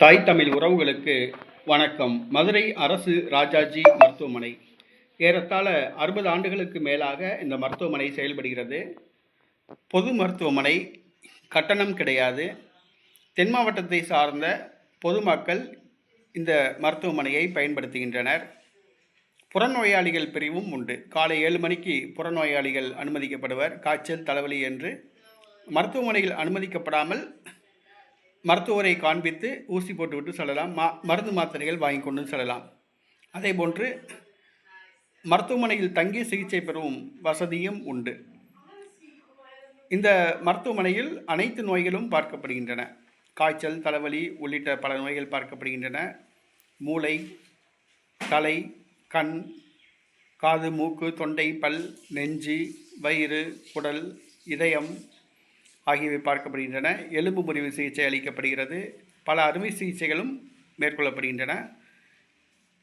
தாய் தமிழ் உறவுகளுக்கு வணக்கம். மதுரை அரசு ராஜாஜி மருத்துவமனை. ஏறத்தாழ அறுபது ஆண்டுகளுக்கு மேலாக இந்த மருத்துவமனை செயல்படுகிறது. பொது மருத்துவமனை கட்டணம் கிடையாது. தென் மாவட்டத்தை சார்ந்த பொதுமக்கள் இந்த மருத்துவமனையை பயன்படுத்துகின்றனர். புறநோயாளிகள் பிரிவும் உண்டு. காலை ஏழு மணிக்கு புறநோயாளிகள் அனுமதிக்கப்படுவர். காய்ச்சல் தலைவலி என்று மருத்துவமனையில் அனுமதிக்கப்படாமல் மருத்துவரை காண்பித்து ஊசி போட்டுவிட்டு செல்லலாம். மா மருந்து மாத்திரைகள் வாங்கி கொண்டு செல்லலாம். அதே போன்று மருத்துவமனையில் தங்கி சிகிச்சை பெறும் வசதியும் உண்டு. இந்த மருத்துவமனையில் அனைத்து நோய்களும் பார்க்கப்படுகின்றன. காய்ச்சல் தலைவலி உள்ளிட்ட பல நோய்கள் பார்க்கப்படுகின்றன. மூளை தலை கண் காது மூக்கு தொண்டை பல் நெஞ்சு வயிறு குடல் இதயம் ஆகியவை பார்க்கப்படுகின்றன. எலும்பு முறிவு சிகிச்சை அளிக்கப்படுகிறது. பல அறுவை சிகிச்சைகளும் மேற்கொள்ளப்படுகின்றன.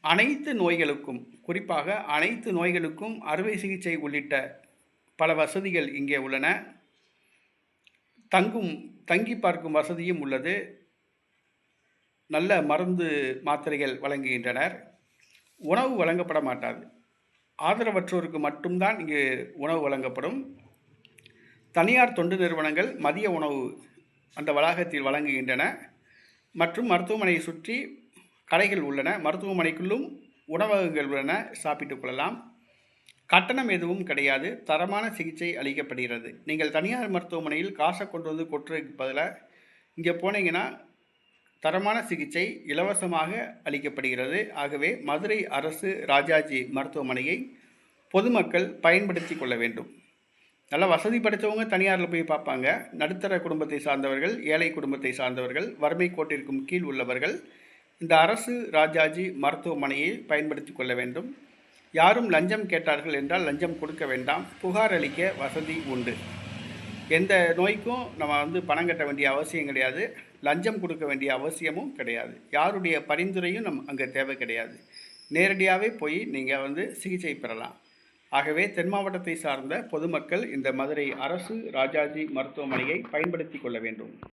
அனைத்து நோய்களுக்கும் குறிப்பாக அனைத்து நோய்களுக்கும் அறுவை சிகிச்சை உள்ளிட்ட பல வசதிகள் இங்கே உள்ளன. தங்கும் தங்கி பார்க்கும் வசதியும் உள்ளது. நல்ல மருந்து மாத்திரைகள் வழங்குகின்றனர். உணவு வழங்கப்பட மாட்டாது. ஆதரவற்றோருக்கு மட்டும்தான் இங்கு உணவு வழங்கப்படும். தனியார் தொண்டு நிறுவனங்கள் மதிய உணவு அந்த வளாகத்தில் வழங்குகின்றன மற்றும் மருத்துவமனையை சுற்றி கடைகள் உள்ளன. மருத்துவமனைக்குள்ளும் உணவகங்கள் உள்ளன. சாப்பிட்டுக் கொள்ளலாம். கட்டணம் எதுவும் கிடையாது. தரமான சிகிச்சை அளிக்கப்படுகிறது. நீங்கள் தனியார் மருத்துவமனையில் காசை கொண்டு வந்து கொட்டுறதுக்கு பதிலாக இங்கே போனீங்கன்னா தரமான சிகிச்சை இலவசமாக அளிக்கப்படுகிறது. ஆகவே மதுரை அரசு ராஜாஜி மருத்துவமனையை பொதுமக்கள் பயன்படுத்தி கொள்ள வேண்டும். நல்ல வசதி படைத்தவங்க தனியாரில் போய் பார்ப்பாங்க. நடுத்தர குடும்பத்தை சார்ந்தவர்கள் ஏழை குடும்பத்தை சார்ந்தவர்கள் வறுமை கோட்டிற்கும் கீழ் உள்ளவர்கள் இந்த அரசு ராஜாஜி மருத்துவமனையை பயன்படுத்தி கொள்ள வேண்டும். யாரும் லஞ்சம் கேட்டார்கள் என்றால் லஞ்சம் கொடுக்க வேண்டாம். புகார் அளிக்க வசதி உண்டு. எந்த நோய்க்கும் நம்ம வந்து பணம் கட்ட வேண்டிய அவசியம் கிடையாது. லஞ்சம் கொடுக்க வேண்டிய அவசியமும் கிடையாது. யாருடைய பரிந்துரையும் நம் அங்கே தேவை கிடையாது. நேரடியாகவே போய் நீங்கள் வந்து சிகிச்சை பெறலாம். ஆகவே தென் மாவட்டத்தை சார்ந்த பொதுமக்கள் இந்த மதுரை அரசு ராஜாஜி மருத்துவமனையை பயன்படுத்தி கொள்ள வேண்டும்.